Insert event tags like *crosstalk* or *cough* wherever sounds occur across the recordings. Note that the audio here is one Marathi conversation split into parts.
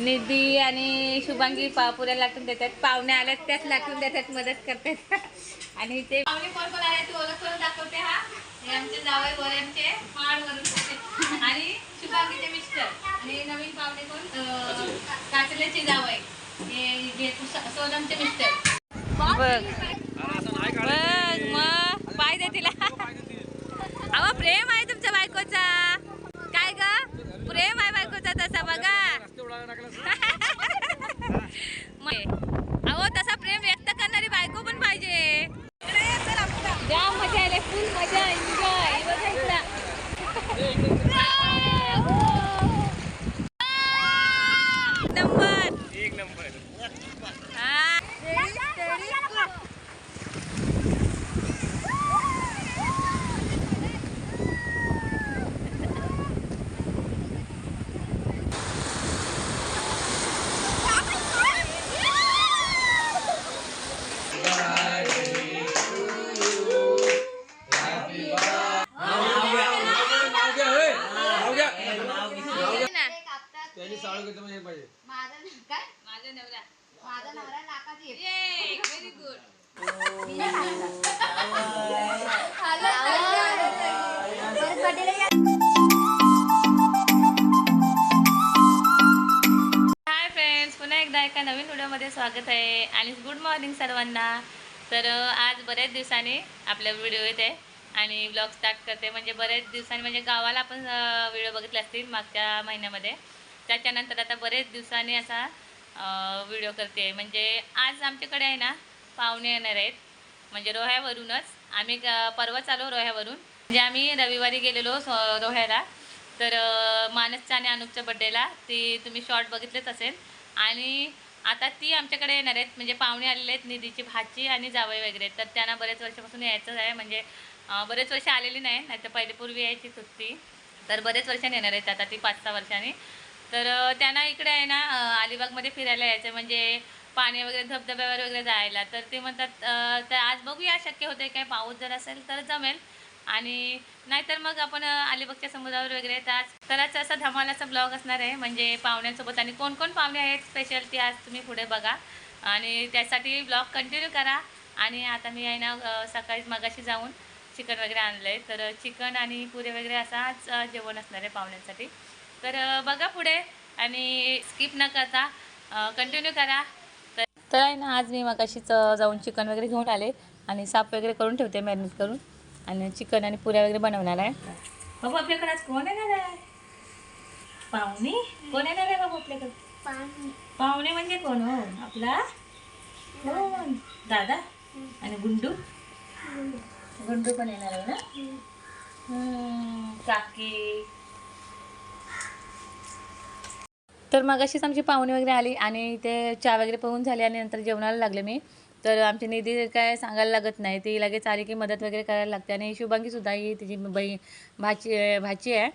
निधी आणि शुभांगी पा पुऱ्या लाटून देतात. पाहुणे आल्यात त्याच लाटून देतात मदत करतात. आणि ते पाहुणे कोण कोण आले तू ओळख करून दाखवते हा. हे आमचे जावई वऱ्यांचे माळ वरून आणि शुभांगीचे मिस्टर. आणि नवीन पाहुणे कोण? काचल्याचे जावई. हे सोनमचे मिस्टर. बघ. बघ मग. पाय दे तिला. *laughs* अहो प्रेम आहे तुमच्या बायकोचा. काय ग. प्रेम आहे बायकोचा तसा बघा. अहो तसा प्रेम व्यक्त करणारी बायको पण पाहिजे. मजा आले. फुल मजा एन्जॉय सर्वांना. तर आज बऱ्याच दिवसांनी आपला व्हिडिओ येते आणि ब्लॉग स्टार्ट करते. म्हणजे बऱ्याच दिवसांनी म्हणजे गावाला आपण व्हिडिओ बघितले असतील मागच्या महिन्यामध्ये. त्याच्यानंतर आता बरेच दिवसांनी असा व्हिडिओ करते. म्हणजे आज आमच्याकडे आहे ना पाहुणे येणार आहेत. म्हणजे रोह्यावरूनच. आम्ही ग- परवाच आलो रोह्यावरून. म्हणजे आम्ही रविवारी गेलेलो सो- रोह्याला. तर अ, मानसच्या आणि अनुपच्या बड्डेला ती तुम्ही शॉर्ट बघितलेच असेल. आणि आता ती आमच्याकडे येणार आहेत. म्हणजे पाहुणे आलेले आहेत निधीची भाची आणि जावई वगैरे. तर त्यांना बरेच वर्षापासून यायचंच आहे. म्हणजे बरेच वर्ष आलेली नाही. नाही तर पहिले पूर्वी यायची सुट्टी. तर बरेच वर्षांनी येणार आहेत आता ती पाच सहा वर्षांनी. तर त्यांना इकडे आहे ना अलिबागमध्ये फिरायला यायचं म्हणजे पाणी वगैरे धबधब्यावर वगैरे जायला. तर ते म्हणतात तर आज बघूया. शक्य होते काय? पाऊस जर असेल तर जमेल. आणि नाहीतर मग आपण अलिबागच्या समुद्रावर वगैरे तर आज तरच असा धमालाचा ब्लॉग असणार आहे. म्हणजे पाहुण्यांसोबत आणि कोण कोण पाहुणे आहेत? स्पेशल ती आज तुम्ही पुढे बघा. आणि त्यासाठी ब्लॉग कंटिन्यू करा. आणि आता मी आहे ना सकाळी सकाळीच मगाशी जाऊन चिकन वगैरे आणलं आहे तर चिकन आणि पुरे वगैरे असाच जेवण असणार आहे पाहुण्यांसाठी. तर बघा पुढे आणि स्किप न करता कंटिन्यू करा. तर तर आहे ना आज मी मगाशीच जाऊन चिकन वगैरे घेऊन आले. आणि साफ वगैरे करून ठेवते मॅरिनेट करून. आणि चिकन आणि पुऱ्या वगैरे बनवणार आहे. बाबू आपल्याकडे आज कोण येणार आहे? पाहुणे? कोण येणार आहे बाबू आपल्याकडे? पाहुणे. म्हणजे कोण हो? आपला? कोण दादा आणि गुंडू? गुंडू. पण येणार आहे ना? हम्म, काकी. तर मग अशीच आमची पाहुणे वगैरे आली आणि ते चहा वगैरे पाहून झाले आणि नंतर जेवणाला लागले मी. तर आमची निधी काय सांगायला लागत नाही. ती लगेच आली की मदत वगैरे करायला लागते. आणि शुभांगीसुद्धा ही तिची बही भाची भाची आहे.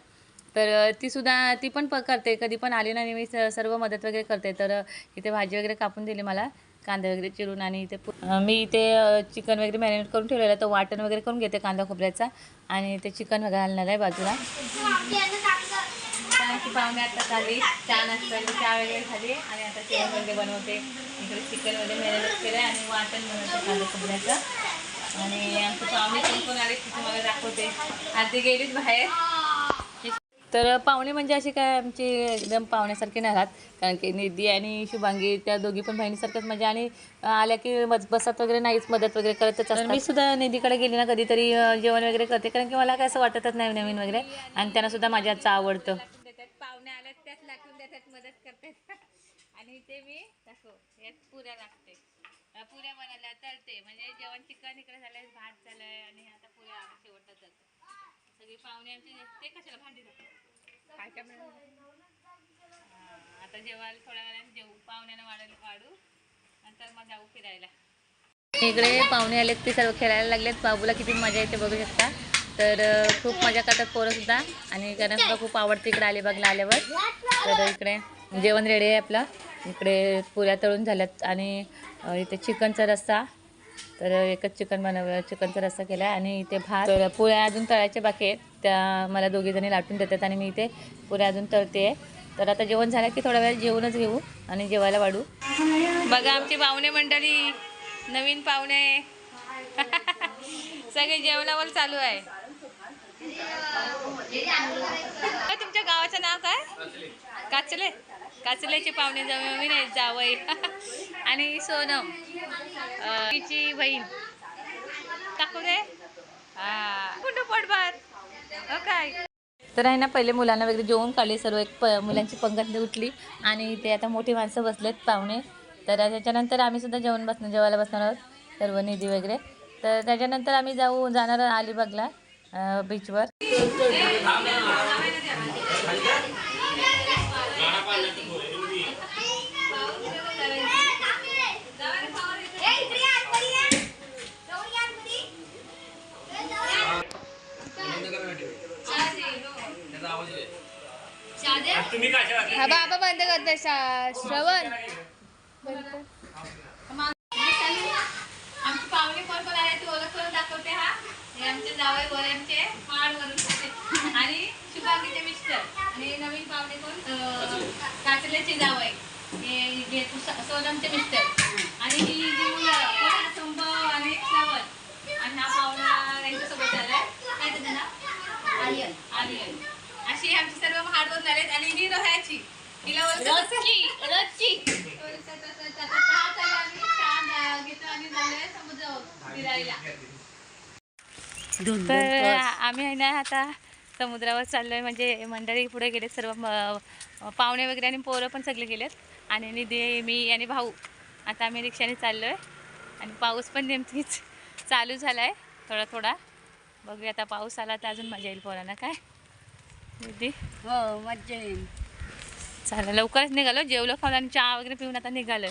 तर तीसुद्धा ती पण प करते. कधी पण आली नाही मी स- सर्व मदत वगैरे करते. तर इथे भाजी वगैरे कापून दिली मला कांदा वगैरे चिरून आणि इथे पु- मी इथे चिकन वगैरे मॅरिनेट करून ठेवलेलं आहे. तर वाटण वगैरे करून घेते कांदा खोबऱ्याचा. आणि ते चिकन वगैरे घालणार आहे बाजूला. चहाची पाहुणे आता झाली चहा नाश्ता चहा वगैरे झाली आणि आता वगैरे बनवते. इकडे चिकन वगैरे मॅरिनेट केलं आणि वाटण बनवते कांदा खोबऱ्याचं आणि आमचे पाहुणे कोण कोण आले ते तुम्हाला दाखवते. आधी गेलीच बाहेर. तर पाहुणे म्हणजे असे काय आमचे एकदम पाहुण्यासारखे नाही राहत कारण की निधी आणि शुभांगी त्या दोघी पण बहिणीसारख्याच म्हणजे आणि आल्या की मज बसत वगैरे नाहीच मदत वगैरे करतच असतात. मी सुद्धा निधीकडे गेली ना कधीतरी जेवण वगैरे करते. कारण की मला काय असं वाटतच नाही नवीन वगैरे. आणि त्यांना सुद्धा माझ्या हातचं आवडतं. देतात मदत करतात आणि ते मी दाखव यात पुऱ्या लागते. पुऱ्या बनायला तळते. म्हणजे जेवण चिकन इकडे झालंय भात झालंय आणि आता पुऱ्या आम्ही शेवटला तळतो सगळी पाहुणे आमचे ते कशाला भांडी काय काय आता जेवायला थोड्या वेळाने जेवू. पाहुण्यानं वाढायला वाढू. नंतर मग जाऊ फिरायला. इकडे पाहुणे आलेत ते सर्व खेळायला लागलेत. बाबूला किती मजा येते बघू शकता. तर खूप मजा करतात पोरंसुद्धा आणि त्यांना खूप आवडते इकडे अलिबागला आल्यावर. तर इकडे जेवण रेडी आहे आपलं. इकडे पुऱ्या तळून झाल्यात. आणि इथे चिकनचा रस्सा. तर एकच चिकन बनव चिकनचा रस्सा केला आणि इथे भात. तर अजून तळायच्या बाकी आहेत. त्या मला दोघीजणी लाटून देतात. आणि मी इथे पुऱ्या अजून तळते. तर आता जेवण झालं की थोडा वेळ जेवणच घेऊ. आणि जेवायला वाढू. बघा आमची पाहुणे मंडळी. नवीन पाहुणे. *laughs* सगळे जेवणावर चालू आहे. तुमच्या गावाचं नाव काय? काचले. काचलेचे पाहुणे जमी नाही जावई. *laughs* आणि सोनम. तिची बहीण. टाकू दे कुठं पोटभात हो काय? तर आहे ना पहिले मुलांना वगैरे जेवण काढले सर्व. एक प मुलांची पंगत उठली. आणि ते आता मोठी माणसं बसलेत पाहुणे. तर त्याच्यानंतर आम्ही सुद्धा जेवण बसणार जेवायला बसणार आहोत. सर्व निधी वगैरे. तर त्याच्यानंतर आम्ही जाऊ जाणार अलिबागला. बीचवर. हा बाबा बंद करते श्रवण आमची पाहुणे कोण कोण आले ती ओळख करून दाखवते हा हे आमचे जावई गोऱ्यांचे माड वरून आणि शुभांगीचे मिस्टर आणि नवीन पाहुणे कोण अं, काचल्याचे जावई हे हे सो- सोनमचे मिस्टर आणि ही जी मुलं कोण आहे? संभव आणि श्रावण आणि हा पाहुणा यांच्यासोबत आलाय काय त्याचं नाव? आर्यन. आर्यन. अशी आमची सर्व आलेत आणि ही रोह्याची. तिला रोजची रोजची चहा चालला आम्ही चहा घेतो आणि झालंय समुद्रावर फिरायला तर आम्ही आहे ना आता समुद्रावर चाललोय. म्हणजे मंडळी पुढे गेलेत सर्व पाहुणे वगैरे आणि पोरं पण सगळे गेलेत. आणि निधी मी आणि भाऊ. आता आम्ही रिक्षाने चाललोय. आणि पाऊस पण नेमकीच चालू झाला आहे थोडा थोडा. बघूया आता पाऊस आला तर अजून मजा येईल पोरांना काय? निधी. हो मज्जा येईल. चालेल लवकरच निघालो. जेवलो खाऊन आणि चहा वगैरे पिऊन आता निघालो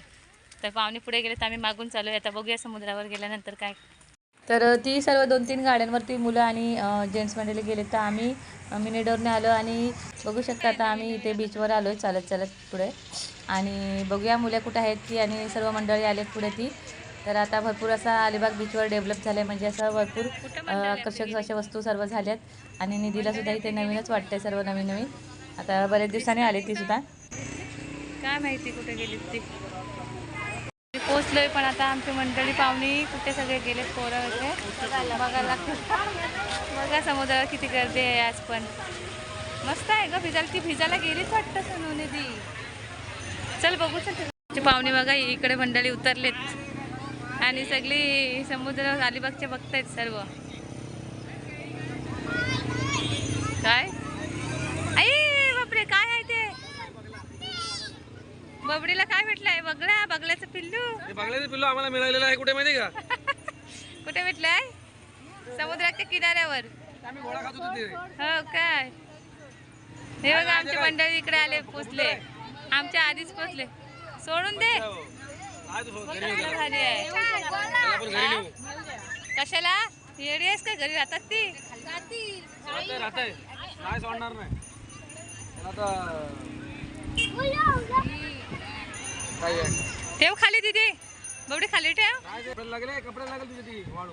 तर पाहुणे पुढे गेले तर आम्ही मागून चालू आता बघूया समुद्रावर गेल्यानंतर काय. तर ती सर्व दोन तीन गाड्यांवरती मुलं आणि जेंट्स मंडळी गेले तर आम्ही अ, मिनी डोरने आलो आणि बघू शकता आता आम्ही इथे बीचवर आलो आहे चालत चालत पुढे. आणि बघूया मुलं कुठं आहेत ती आणि सर्व मंडळी आलेत पुढे ती. तर आता भरपूर असा अलिबाग बीचवर डेव्हलप झालं आहे म्हणजे असं भरपूर आकर्षक अशा वस्तू सर्व झाल्यात आणि निधीला सुद्धा इथे नवीनच वाटतंय सर्व नवीन नवीन आता बरेच दिवसांनी आले ती सुद्धा. काय माहिती कुठे गेली ती? पोचलोय पण आता आमची मंडळी पाहुणी कुठे सगळे गेलेत पोरं वगैरे बघायला लागतं बघा समुद्रावर किती गर्दी आहे आज पण. मस्त आहे ग भिजायला ती भिजायला गेलीच वाटतं सोनूने ती चल बघू चल. पाहुणे बघा इकडे मंडळी उतरलेत. आणि सगळी समुद्र अलिबागचे बघतायत सर्व. काय? आई बापरे काय आहे ते? बबडीला काय भेटलंय बगळा बगल्याचं पिल्लू. बघल्याचं पिल्लू आम्हाला मिळालेलं आहे. कुठे माहिती का? कुठे भेटलंय? समुद्राच्या किनाऱ्यावर. हो काय? हे बघा आमचे मंडळी इकडे आले पोचले. आमच्या आधीच पोचले. सोडून दे. आज हो, नेऊ कशाला? येडी आहेस का? घरी राहतात ती. काय सोडणार नाही? ठेव खाली दिदी. बबडी खाली ठेव. लागले? कपडे लागेल तुझी ती वाळू.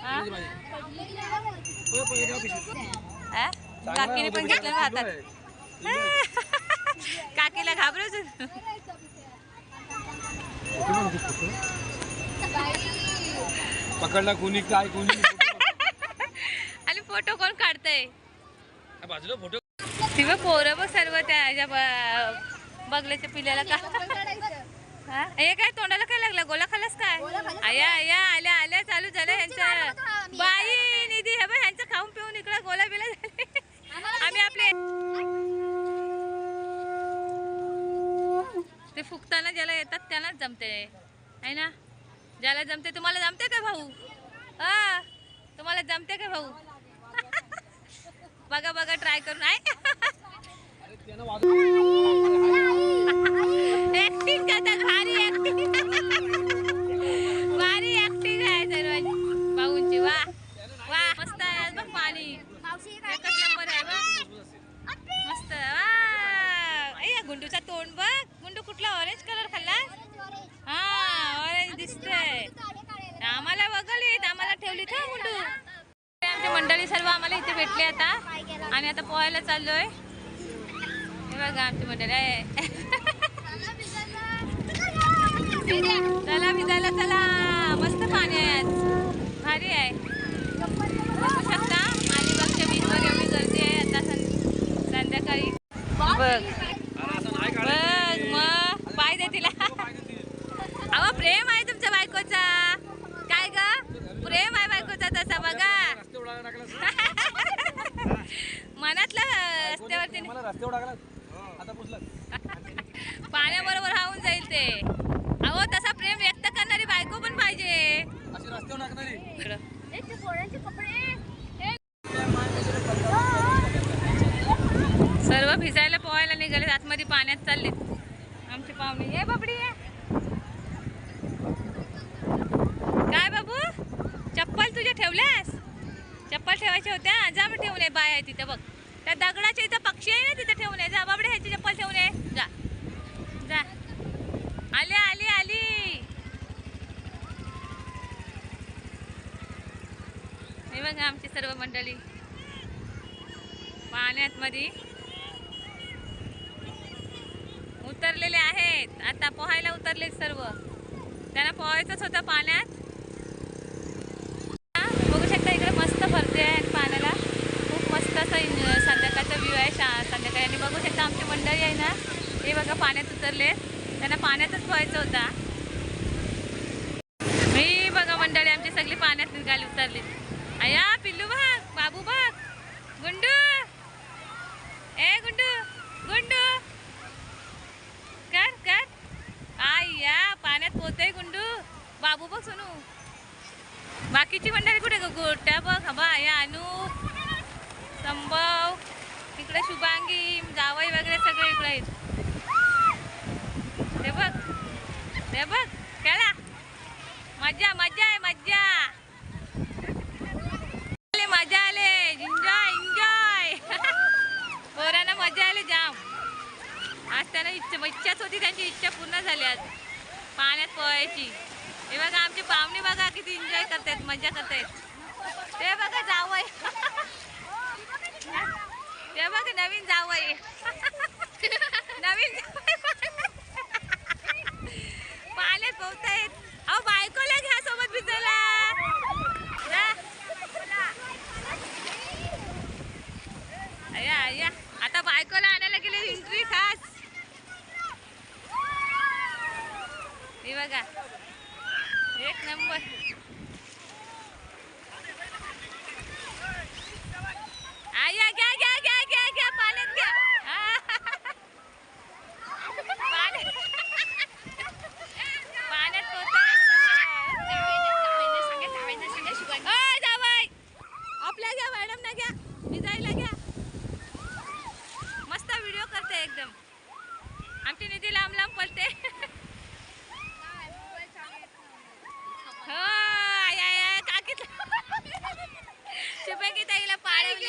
हा? हो, हे. हा? काकीने पण घेतलं ना हातात काकीला घाबरच पकडला कोणी काय कोणी? आणि फोटो कोण काढतंय? बाजूला फोटो. ती बघ पोरं बघ सर्व त्या बगल्याच्या पिल्याला का? हा? हे काय तोंडाला काय लागलं? गोला खाल्लास काय? आया आया आल्या आल्या चालू झालं ह्यांचं. बाई निधी हे बघ ह्यांचं खाऊन पिऊन इकडं गोला बिला झाले आम्ही आपले ते फुकताना ज्याला येतात त्यांनाच जमते. आहे ना? ज्याला जमते तुम्हाला जमते का भाऊ? हा? तुम्हाला जमते का भाऊ? बघा बघा ट्राय करून. आहे ऍक्टिंग करतात भारी ऍक्टिंग भारी ऍक्टिंग आहे सर्वांची. भाऊंची वा. वा मस्त आहे बघ पाणी. एकच नंबर आहे बघ. मस्त वा. अय्या गुंडूचा तोंड बघ. मुंडू कुठला? ऑरेंज कलर खाल्ला हा ऑरेंज दिसतंय. आम्हाला बघलीत आम्हाला ठेवली का मुंडू? आमची मंडळी सर्व आम्हाला इथे भेटले आता. आणि आता पोहायला चाललोय. बघा आमची मंडळी आहे. चला भिजायला चला. मस्त पाणी आहे आज. भारी आहे. बघू शकता. अलिबागच्या बीचवर एवढी गर्दी आहे. आता सं- संध्याकाळी. बघ अरे असं नाही बघ काढायचं मग पाय दे तिला? अहो प्रेम आहे तुमच्या बायकोचा. काय ग? प्रेम आहे बायकोचा तसा बघा. मनातलं रस्त्यावरती पाण्याबरोबर राहून जाईल ते. अहो तसा प्रेम व्यक्त करणारी बायको पण पाहिजे. सर्व भिजायला पोहायला निघाले आतमध्ये पाण्यात चालले पाहुणे ये बाबडी ये. काय बाबू? चप्पल तुझ्या ठेवल्यास? चप्पल ठेवायच्या होत्या? जा मग ठेवून बाय आहे तिथे बघ. त्या दगडाच्या इथं पक्षी आहे ना तिथे ठेवून जा बाबडे ह्याची चप्पल ठेवून ये. जा. जा. आली आली आली. हे बघा आमची सर्व मंडळी. पाण्यात मध्ये आहेत. आता पोहायला उतरले सर्व. त्यांना पोहायचंच होतं पाण्यात. बघू शकता इकडे मस्त भरते आहे पाण्याला. खूप मस्त असं संध्याकाळचा व्ह्यू आहे शा संध्याकाळी. आणि बघू शकता आमची मंडळी आहे ना हे बघा पाण्यात उतरले त्यांना पाण्यातच पोहायचं होता. मी बघा मंडळी आमची सगळी पाण्यात निघाली उतरली. अया पिल्लू बघ बाबू बघ. गुंडू. ए गुंडू कर कर या पाण्यात पोहतोय गुंडू. बाबू बघ सोनू. बाकीची मंडळी कुठे गोट्या बघ हबा या अनु. संभव. इकडे शुभांगी जावई वगैरे सगळे इकडे आहेत. ते बघ. ते बघ. खेळा. मजा मजा आहे मज्जा. आले, मजा आले. एन्जॉय एन्जॉय *laughs* पोरांना मजा आली जाम. आज त्यांना इच्छा इच्छाच होती त्यांची इच्छा पूर्ण झाली आज. पाण्यात पोहायची. हे बघा आमचे पाहुणे बघा किती एन्जॉय करतायत मजा करतायत. ते बघा जावय ते बघा नवीन जावय नवीन पाण्यात पोहतायत. अहो बायकोला घ्या सोबत भिजायला. अय्या आता बायकोला आणायला गेले इंट्री खास. हे बघा. एक नंबर. आया घ्या घ्या घ्या घ्या घ्या पाण्यात घ्या. पाण्यात. पाण्यात पोहताय अय, जावई. आपल्या घ्या मॅडम ना घ्या. भिजायला घ्या. मस्त व्हिडिओ करते एकदम. आमची निधी लांब लांब पलते हो आय, आय, आय, काकीत ताईला पाळवली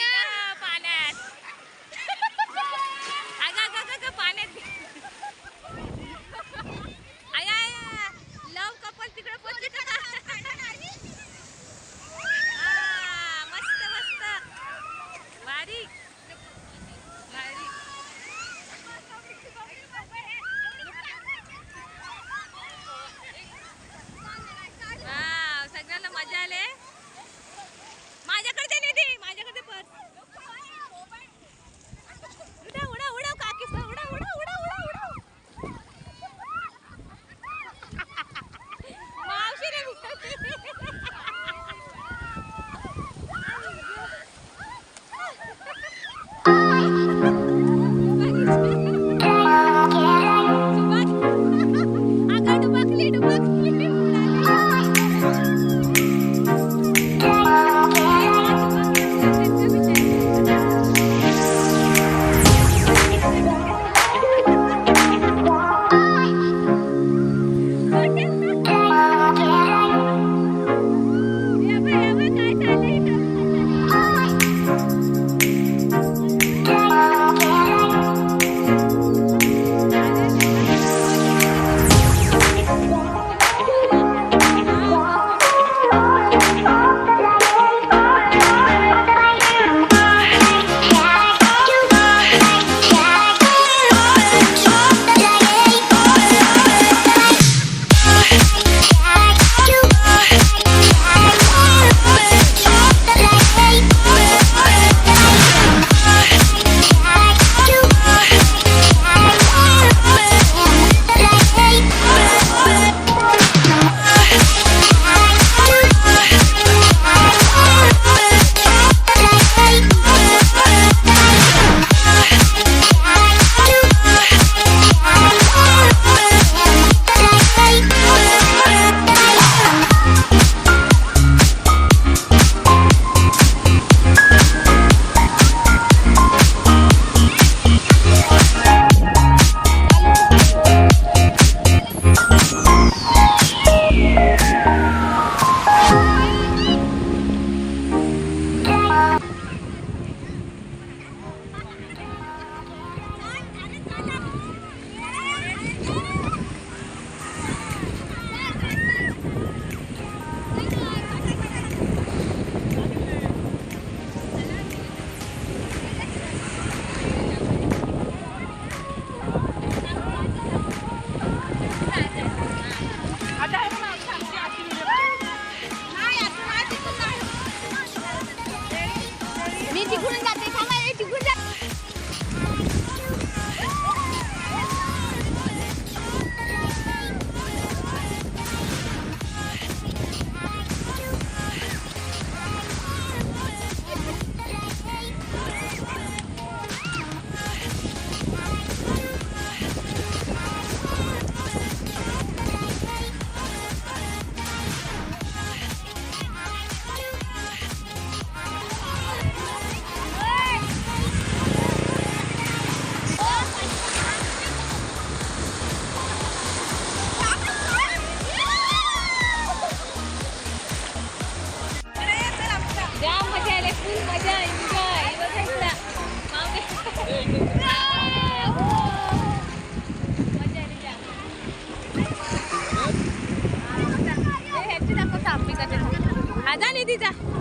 这个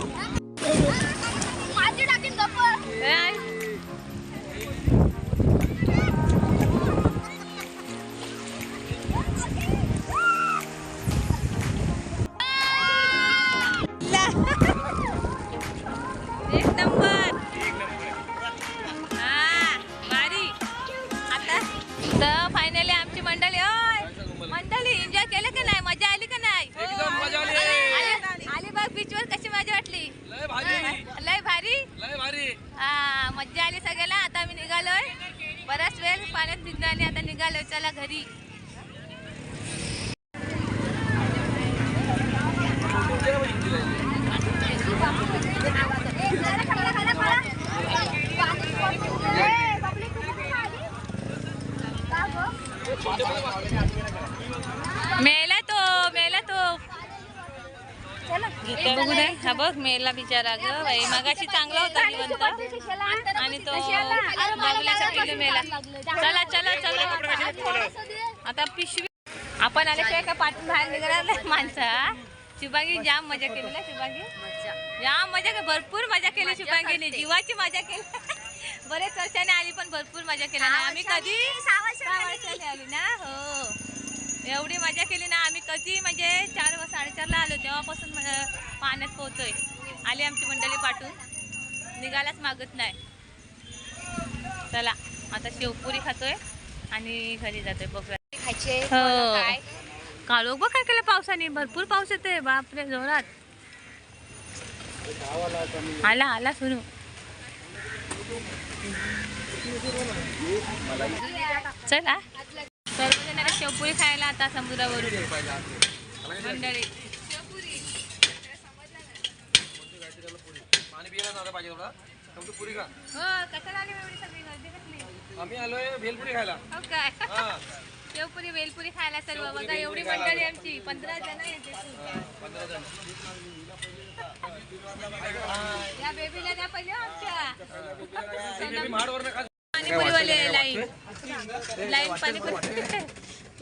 मेला बिचारा ग बाई. मगाशी चांगला होता जिवंत आणि तो बघण्यासाठी मेला चला चला चला. आता पिशवी आपण आल्याशिवाय का पाठून बाहेर निघणार माणसा शुभांगी जाम मजा केली ना शुभांगी? जाम मजा के भरपूर मजा केली शुभांगीने. जीवाची मजा केली. बरेच वर्षाने आली पण भरपूर मजा केली. ना आम्ही कधी सहा वर्षाने आली ना? हो. एवढी मजा केली ना आम्ही कधी म्हणजे चार व साडेचारला आलो तेव्हापासून पाण्यात पोहतोय आली आमची मंडळी पाठवून निघायलाच मागत नाही. चला आता शेवपुरी खातोय आणि घरी जातोय बघूया. खायचे हो. काय? काळोख बघ काय केलं पावसाने भरपूर पाऊस येतोय बापरे जोरात. आला आला सुरू. चला. शेवपुरी खायला आता समुद्रावरून. मंडळी. हो हो शेवपुरी वेलपुरी खायला सर्व. बघा एवढी मंडळी आमची. पंधरा जण येते पंधरा जण. या बेबीला द्या पहिले आमच्या. पाणीपुरीवाले लाईन. लाईन पाणीपुरी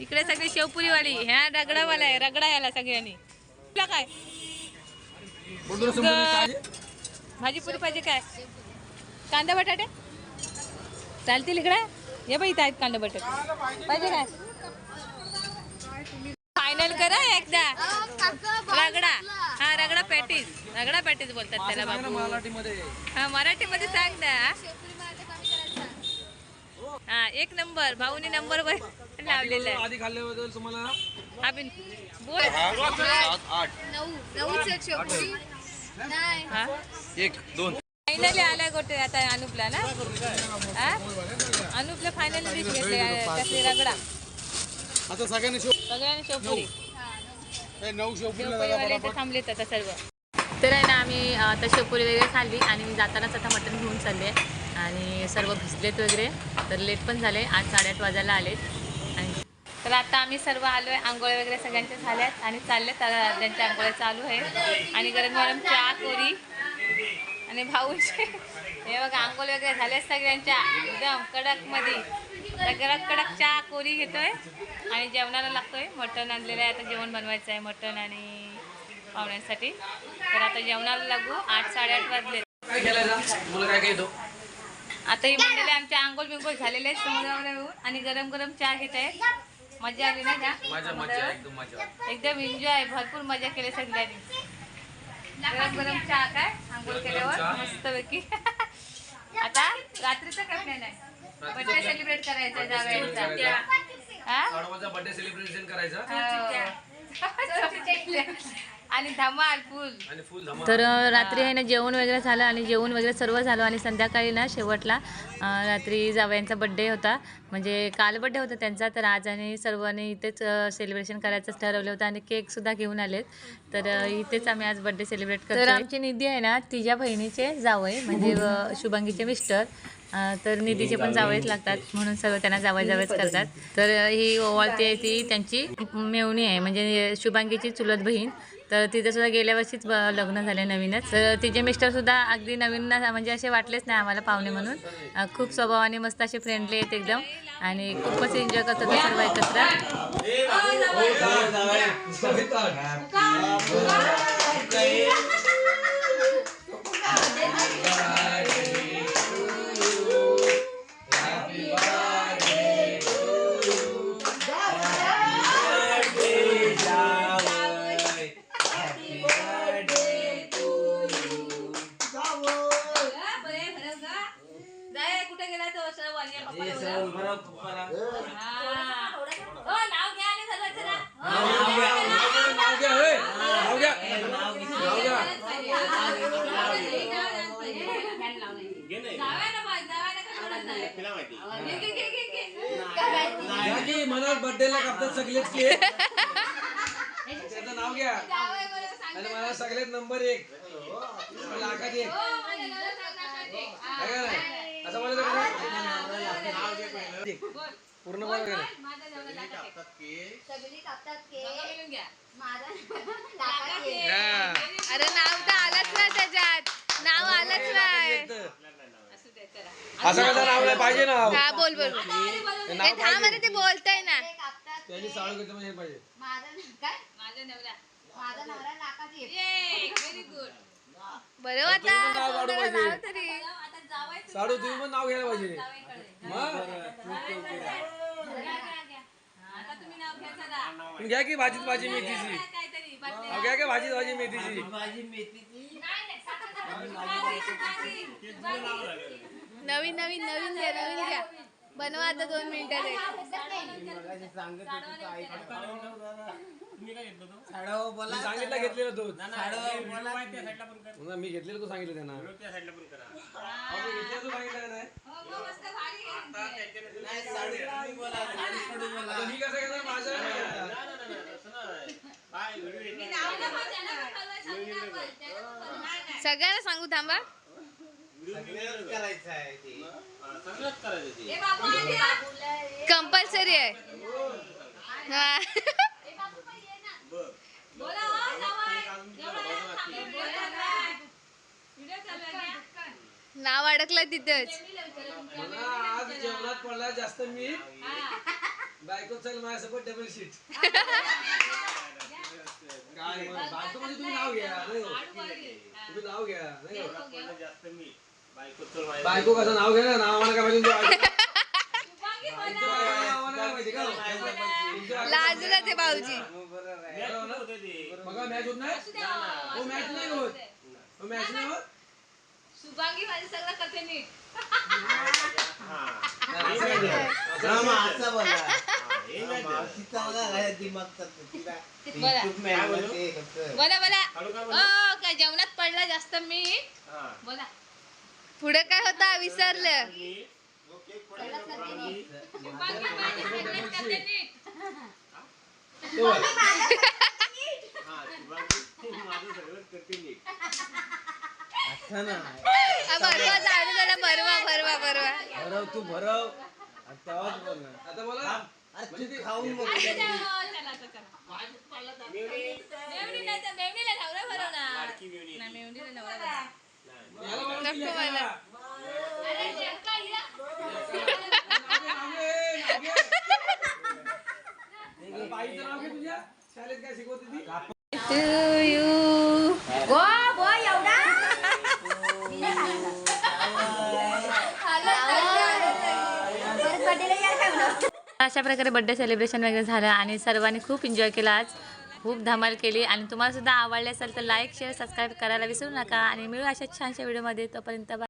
इकडे सगळी शेवपुरीवाली ह्या रगडावाला आहे रगडा याला सगळ्यांनी. तुला काय? बोलतो समजून काय? भाजी पुरी पाहिजे काय? कांदा बटाटे? चालतील इकडे? ये बाई इथं आहेत कांदा बटाटे. पाहिजे काय? फायनल करा एकदा. रगडा. हा रगडा पॅटीस रगडा पॅटीस बोलतात त्याला हा मराठीमध्ये सांग ना. हा एक नंबर भाऊनी नंबर वर लावलेला आहे. आधी खाल्ल्याबद्दल तुम्हाला अभिन बोल. सात आठ. नऊ नऊच एक शेवपुरी नाही. हा? एक दोन. फायनली आलाय गोटे आता अनुपला ना? हा? अनुपला फायनली डिश घेतली कसली रगडा. आता सगळ्यांनी शो सगळ्यांनी शेवपुरी ए, नऊ शेवपुरी शेवपुरीवाले इथे थांबलेत आता सर्व. तर आहे ना आम्ही अं, आता शेवपुरी वगैरे खाल्ली आणि जातानाच आता मटण घेऊन चालले. आणि सर्व भिजलेत वगैरे. तर लेट पण झाले आठ साडेआठ वाजायला आलेत. तर आता आम्ही सर्व आलो आहे आंघोळ वगैरे सगळ्यांच्या झाल्यात आणि चाललेत आता त्यांच्या आंघोळ्या चालू आहे. आणि गरम गरम चहा कोरी आणि भाऊचे हे बघा आंघोळ वगैरे झाले सगळ्यांच्या. एकदम कडकमध्ये सगळ्यात कडक चहा कोरी घेतोय आणि जेवणाला लागतोय. मटण आणलेलं आहे. आता जेवण बनवायचं आहे मटण आणि पाहुण्यांसाठी. तर आता जेवणाला लागू. आठ साडेआठ वाजले आता ही मंडळी आमच्या आंघोळ बिंघोळ झालेले आहेत. समुद्रावर येऊन आणि गरम गरम चहा घेत आहेत. मजा आली ना का? मजा मजा एकदम मजा. एकदम एन्जॉय भरपूर मजा केली सगळ्यांनी गरम गरम चहा काय? आंघोळ केल्यावर मस्तपैकी. *laughs* आता रात्रीचा काय प्लॅन आहे? बर्थडे सेलिब्रेट करायचा. जावयाचा हा. बर्थडे सेलिब्रेशन करायचा. आणि धमाल फुल आणि फुल धमाल. तर रात्री आहे ना जेवण वगैरे झालं आणि जेवण वगैरे सर्व झालं आणि संध्याकाळी ना शेवटला रात्री जावयांचा बड्डे होता. म्हणजे काल बड्डे होता त्यांचा तर आज आणि सर्वांनी इथेच सेलिब्रेशन करायचं ठरवलं होतं आणि केकसुद्धा घेऊन आलेत. तर इथेच आम्ही आज बड्डे सेलिब्रेट करतो तर आमची निधी आहे ना तिच्या बहिणीचे जावई म्हणजे शुभांगीचे मिस्टर तर निधीचे पण जावईच लागतात म्हणून सर्व त्यांना जावई जावईच करतात. तर ही ओवाळती आहे ती त्यांची मेवणी आहे म्हणजे शुभांगीची चुलत बहीण. तर तिथं सुद्धा गेल्या वर्षीच ब- लग्न झाले नवीनच. तर तिचे मिस्टर सुद्धा अगदी नवीन ना- म्हणजे असे वाटलेच नाही आम्हाला पाहुणे म्हणून. खूप स्वभावाने मस्त असे फ्रेंडली आहेत एकदम. आणि खूपच एन्जॉय करतात ते सर्व एकत्र. मला सगळ्यात नंबर एक. लाखात एक? असं? पूर्ण बोल. हा. अरे नाव तर आलंच ना त्याच्यात. नाव आलंच नाही. असं कसं नाव नाही पाहिजे नाव हा बोल बोल. ते ए, नाव थांब अरे ते बोलताय ना. त्यांनी साळू घेतलं म्हणजे हे पाहिजे. माझा काय? माझा नवरा माझा नवरा व्हेरी गुड बरं आता नाव तरी. आता जावायचं साडू तुम्ही पण नाव घ्यायला पाहिजे. मग? आता तुम्ही नाव घ्या की भाजीत भाजी मेथीची. घ्या की भाजीत भाजी मेथीची. भाजी मेथीची. नवीन नवीन नवीन घ्या नवीन घ्या. बनवा आता दोन मिनिटात एक. साडव बोला मी सांगितलं घेतलेलं तो साडव बोला पुन्हा मी घेतलेलं तो सांगितलं त्यांना. अहो, मी घेतलेलं तो सांगितलं का नाही? नाही साडू तुम्ही बोला साडू साडू बोला. आता मी कसं घेणार? माझं नाही घेणार. सगळ्यांना सांगू थांबा. करायचं आहे ते. कंपल्सरी आहे हा. *laughs* नाव अडकलं तिथंच. मला आज जेवणात पडला जास्त मीठ बायको चल माझ्यासोबत डबल शीट काय मग? बायको म्हणजे तुम्ही नाव घ्या नाही हो. तुम्ही नाव घ्या नाही हो. बायको कसं नाव घ्या ना नाव आम्हाला काय माहिती? तुमच्या बायको- तुमच्या बायकोचं नाव आम्हाला काय माहिती? का हो? लाजला ते भाऊजी. मग मॅच होत नाही? हो मॅच नाही होत. हो मॅच नाही होत? शुभांगी माझी सगळं करते नीट. हा, असं बोला. हा, काय बोला. बोला बोला. जेवणात पडलं जास्त मीठ बोला. पुढे काय होता? विसरलं. शुभांगी. माझी सगळं करते नीट. ते बोल. असं ना. भरवा झाडू त्याला भरवा भरवा भरवा. भरव तू भरव. आणि तेव्हाच बोलणार आता बोला अरे तू खाऊन बघ चला चला आता चला. मेवणी? नाही तर मेवणीला नवरा भरवणार नाही मेवणीला नवरा भरवणार. याला बोला नको की मला. याला. अरे नेमका हिला. नाव घे. अरे बाईचं नाव घे तुझ्या? शाळेत काय शिकवते ती To you. *laughs* अशा प्रकारे बड्डे सेलिब्रेशन वगैरे झालं आणि सर्वांनी खूप एन्जॉय केला आज खूप धमाल केली आणि तुम्हाला सुद्धा आवडले असेल तर लाईक शेअर सबस्क्राईब करायला विसरू नका आणि मिळू अशा छानशा व्हिडिओमध्ये तोपर्यंत.